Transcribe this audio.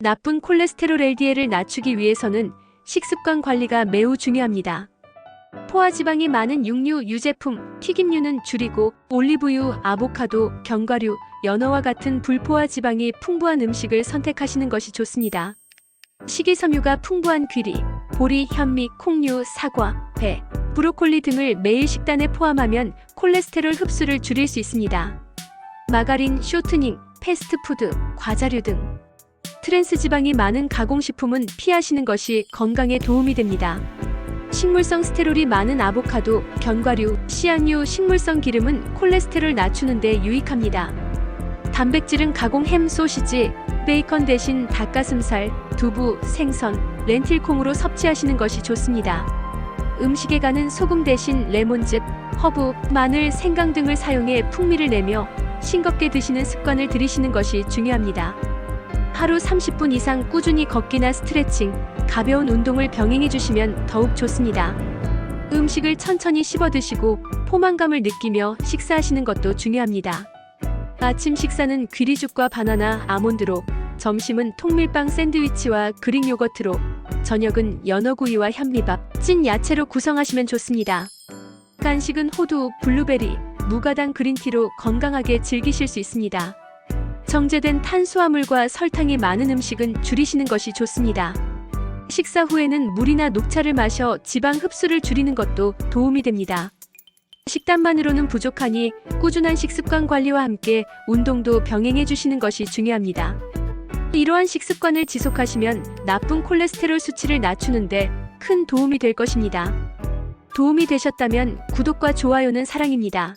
나쁜 콜레스테롤 LDL을 낮추기 위해서는 식습관 관리가 매우 중요합니다. 포화지방이 많은 육류, 유제품, 튀김류는 줄이고 올리브유, 아보카도, 견과류, 연어와 같은 불포화 지방이 풍부한 음식을 선택하시는 것이 좋습니다. 식이섬유가 풍부한 귀리, 보리, 현미, 콩류, 사과, 배, 브로콜리 등을 매일 식단에 포함하면 콜레스테롤 흡수를 줄일 수 있습니다. 마가린, 쇼트닝, 패스트푸드, 과자류 등 트랜스 지방이 많은 가공식품은 피하시는 것이 건강에 도움이 됩니다. 식물성 스테롤이 많은 아보카도, 견과류, 씨앗류, 식물성 기름은 콜레스테롤 낮추는 데 유익합니다. 단백질은 가공 햄, 소시지, 베이컨 대신 닭가슴살, 두부, 생선, 렌틸콩으로 섭취하시는 것이 좋습니다. 음식에 가는 소금 대신 레몬즙, 허브, 마늘, 생강 등을 사용해 풍미를 내며 싱겁게 드시는 습관을 들이시는 것이 중요합니다. 하루 30분 이상 꾸준히 걷기나 스트레칭, 가벼운 운동을 병행해 주시면 더욱 좋습니다. 음식을 천천히 씹어 드시고 포만감을 느끼며 식사하시는 것도 중요합니다. 아침 식사는 귀리죽과 바나나, 아몬드로, 점심은 통밀빵 샌드위치와 그릭 요거트로, 저녁은 연어구이와 현미밥, 찐 야채로 구성하시면 좋습니다. 간식은 호두, 블루베리, 무가당 그린티로 건강하게 즐기실 수 있습니다. 정제된 탄수화물과 설탕이 많은 음식은 줄이시는 것이 좋습니다. 식사 후에는 물이나 녹차를 마셔 지방 흡수를 줄이는 것도 도움이 됩니다. 식단만으로는 부족하니 꾸준한 식습관 관리와 함께 운동도 병행해 주시는 것이 중요합니다. 이러한 식습관을 지속하시면 나쁜 콜레스테롤 수치를 낮추는데 큰 도움이 될 것입니다. 도움이 되셨다면 구독과 좋아요는 사랑입니다.